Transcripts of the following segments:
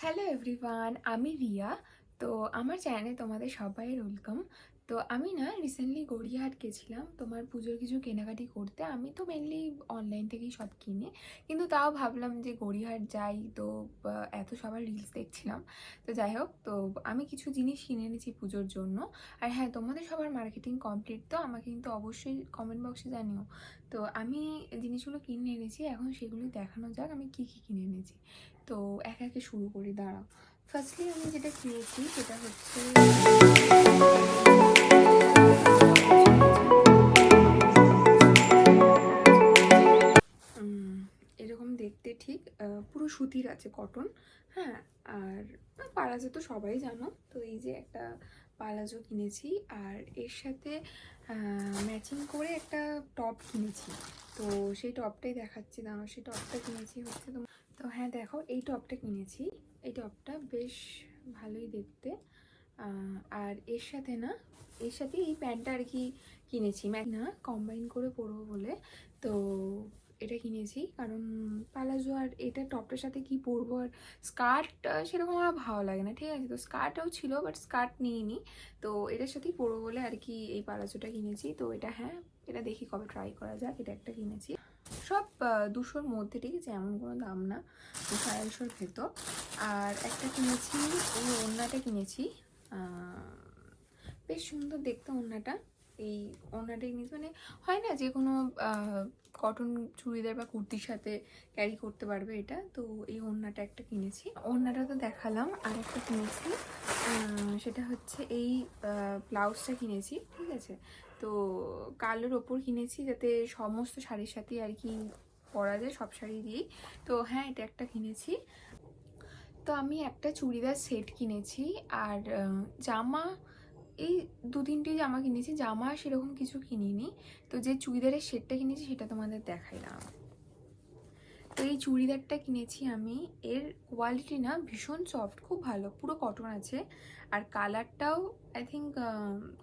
Hello everyone আমি রিয়া। তো আমার চ্যানেলে তোমাদের সবাই ওয়েলকাম তো আমি না রিসেন্টলি গড়িয়াহাট গেছিলাম তোমার পুজোর কিছু কেনাকাটি করতে। আমি তো মেনলি অনলাইন থেকেই সব কিনি। কিন্তু তাও ভাবলাম যে গড়িয়াহাট যাই তো এত সবার রিলস দেখছিলাম। তো যাই হোক, তো আমি কিছু জিনিস কিনে এনেছি পুজোর জন্য। আর হ্যাঁ তোমাদের সবার মার্কেটিং কমপ্লিট তো আমাকে কিন্তু অবশ্যই কমেন্ট বক্সে জানিও। তো আমি জিনিসগুলো কিনে এনেছি, এখন সেগুলি দেখানো যাক আমি কী কী কিনে এনেছি। তো একে একে শুরু করি, দাঁড়াও। ফার্স্টলি আমি যেটা কিনেছি সেটা হচ্ছে এরকম দেখতে ঠিক পুরো সুতির আছে কটন হ্যাঁ আর পালাজো তো সবাই জানো, তো এই যে একটা পালাজো কিনেছি, আর এর সাথে ম্যাচিং করে একটা টপ কিনেছি, তো সেই টপটাই দেখাচ্ছি, দাঁড়াও, সেই টপটা কিনেছি হচ্ছে তো হ্যাঁ দেখো, এই টপটা কিনেছি। এই টপটা বেশ ভালোই দেখতে। আর এর সাথে না, এর সাথে এই প্যান্টটা আর কি কিনেছি। না কম্বাইন করে পরবো বলে। তো এটা কিনেছি, কারণ পালাজো আর এটা টপটার সাথে কি পরবো আর স্কার্ট সেরকম আমার ভালো লাগে না, ঠিক আছে? তো স্কার্টও ছিল বাট স্কার্ট নিইনি। তো এটার সাথেই পরবো বলে আর কি এই পালাজোটা কিনেছি। তো এটা হ্যাঁ এটা দেখি কবে ট্রাই করা যাক, এটা একটা কিনেছি। সব দুশোর মধ্যে ঠিক আছে এমন কোনো দাম না সাড়ে ভেতর। আর একটা কিনেছি, এই ওড়নাটা কিনেছি বেশ সুন্দর দেখতে ওড়নাটা। এই ওড়নাটা কিনেছি মানে হয় না যে কোনো কটন চুড়িদার বা কুর্তির সাথে ক্যারি করতে পারবে এটা। তো এই ওড়নাটা একটা কিনেছি। ওড়নাটা তো দেখালাম আর একটা কিনেছি সেটা হচ্ছে এই ব্লাউজটা কিনেছি, ঠিক আছে? তো কালোর ওপর কিনেছি যাতে সমস্ত শাড়ির সাথে আর কি পরা যায়, সব শাড়ি দিয়েই। তো হ্যাঁ এটা একটা কিনেছি। তো আমি একটা চুড়িদার সেট কিনেছি আর জামা, এই দু তিনটে জামা কিনেছি। জামা সেরকম কিছু কিনিনি। তো যে চুড়িদারের সেটটা কিনেছি সেটা তোমাদের দেখাইলাম। তো এই চুড়িদারটা কিনেছি আমি। এর কোয়ালিটি না ভীষণ সফট খুব ভালো, পুরো কটন আছে। আর কালারটাও আই থিঙ্ক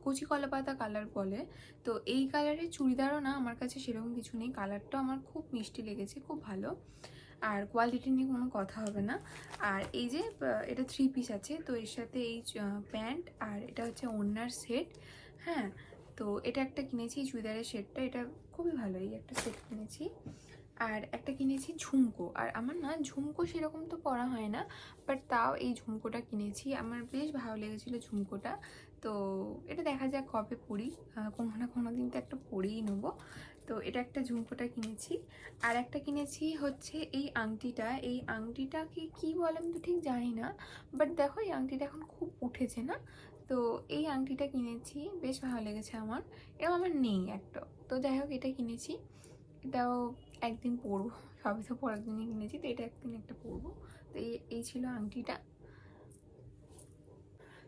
কচি কলা পাতা কালার বলে। তো এই কালারের চুড়িদারও না আমার কাছে সেরকম কিছু নেই। কালারটাও আমার খুব মিষ্টি লেগেছে, খুব ভালো। আর কোয়ালিটি নিয়ে কোনো কথা হবে না। আর এই যে এটা থ্রি পিস আছে। তো এর সাথে এই প্যান্ট আর এটা হচ্ছে ওড়নার সেট হ্যাঁ? তো এটা একটা কিনেছি চুড়িদারের সেটটা এটা খুবই ভালো, এই একটা সেট কিনেছি। আর একটা কিনেছি ঝুমকো। আর আমার না ঝুমকো সেরকম তো পরা হয় না বাট তাও এই ঝুমকোটা কিনেছি। আমার বেশ ভালো লেগেছিলো ঝুমকোটা। তো এটা দেখা যাক কবে পরি। কোনো না কোনো দিন তো একটা পরেই নেব। তো এটা একটা ঝুমকোটা কিনেছি। আর একটা কিনেছি হচ্ছে এই আংটিটা। এই আংটিটাকে কি বলে আমি তো ঠিক জানি না বাট দেখো এই আংটিটা এখন খুব উঠেছে না? তো এই আংটিটা কিনেছি, বেশ ভালো লেগেছে আমার। এরকম আমার নেই একটা। তো যাই হোক, এটা কিনেছি। এটাও একদিন পরবো সবই তো পরের দিনই কিনেছি, তো এটা একদিন একটা পরবো তো এই এই ছিল আংটিটা।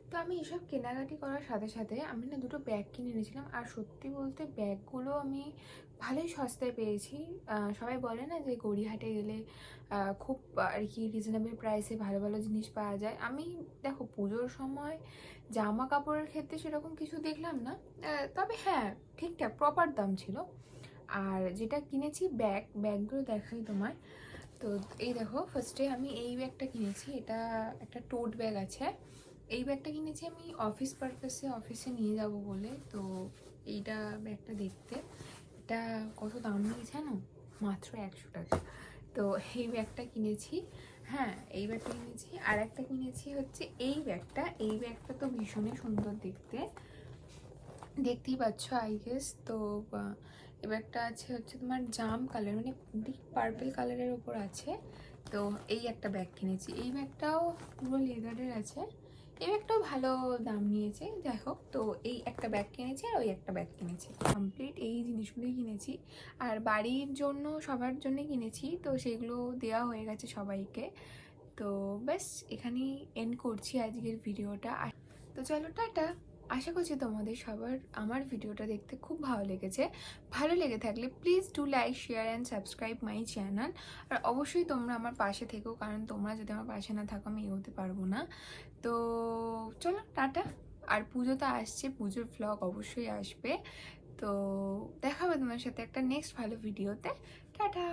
তো আমি এসব কেনাকাটি করার সাথে সাথে আমি না দুটো ব্যাগ কিনে এনেছিলাম, আর সত্যি বলতে ব্যাগগুলো আমি ভালোই সস্তায় পেয়েছি। সবাই বলে না যে গড়িয়াহাটে গেলে খুব আর কি রিজনেবল প্রাইসে ভালো ভালো জিনিস পাওয়া যায়। আমি, দেখো, পুজোর সময় জামা কাপড়ের ক্ষেত্রে সেরকম কিছু দেখলাম না। তবে হ্যাঁ ঠিকঠাক প্রপার দাম ছিল। আর যেটা কিনেছি ব্যাগ ব্যাগগুলো দেখাই তোমায়। তো এই দেখো ফার্স্টে আমি এই ব্যাগটা কিনেছি, এটা একটা টোট ব্যাগ আছে। এই ব্যাগটা কিনেছি আমি অফিস পারপাসে অফিসে নিয়ে যাব বলে। তো এইটা ব্যাগটা দেখতে। এটা কত দাম নিয়েছে জানো? মাত্র একশো টাকা। তো এই ব্যাগটা কিনেছি। হ্যাঁ এই ব্যাগটা কিনেছি। আর একটা কিনেছি হচ্ছে এই ব্যাগটা এই ব্যাগটা তো ভীষণই সুন্দর দেখতে। দেখতেই পাচ্ছ আই গেস তো এই ব্যাগটা আছে হচ্ছে তোমার জাম কালার মানে ডিপ পার্পল কালারের ওপর আছে। তো এই একটা ব্যাগ কিনেছি। এই ব্যাগটাও পুরো লেদারের আছে। এই ব্যাগটাও ভালো দাম নিয়েছে, যাই হোক। তো এই একটা ব্যাগ কিনেছি আর ওই একটা ব্যাগ কিনেছি। কমপ্লিট এই জিনিসগুলোই কিনেছি। আর বাড়ির জন্য, সবার জন্য কিনেছি। তো সেগুলো দেওয়া হয়ে গেছে সবাইকে। তো ব্যাস, এখানেই এন্ড করছি আজকের ভিডিওটা তো চলো, টাটা! আশা করছি তোমাদের সবার আমার ভিডিওটা দেখতে খুব ভালো লেগেছে। ভালো লেগে থাকলে please do like share and subscribe my channel আর অবশ্যই তোমরা আমার পাশে থেকো, কারণ তোমরা যদি আমার পাশে না থাকো, আমি এগোতে পারব না। তো চলো, টাটা। আর পুজো তো আসছে, পুজোর ভ্লগ অবশ্যই আসবে। তো দেখা হবে তোমার সাথে একটা নেক্সট ভালো ভিডিওতে টাটা!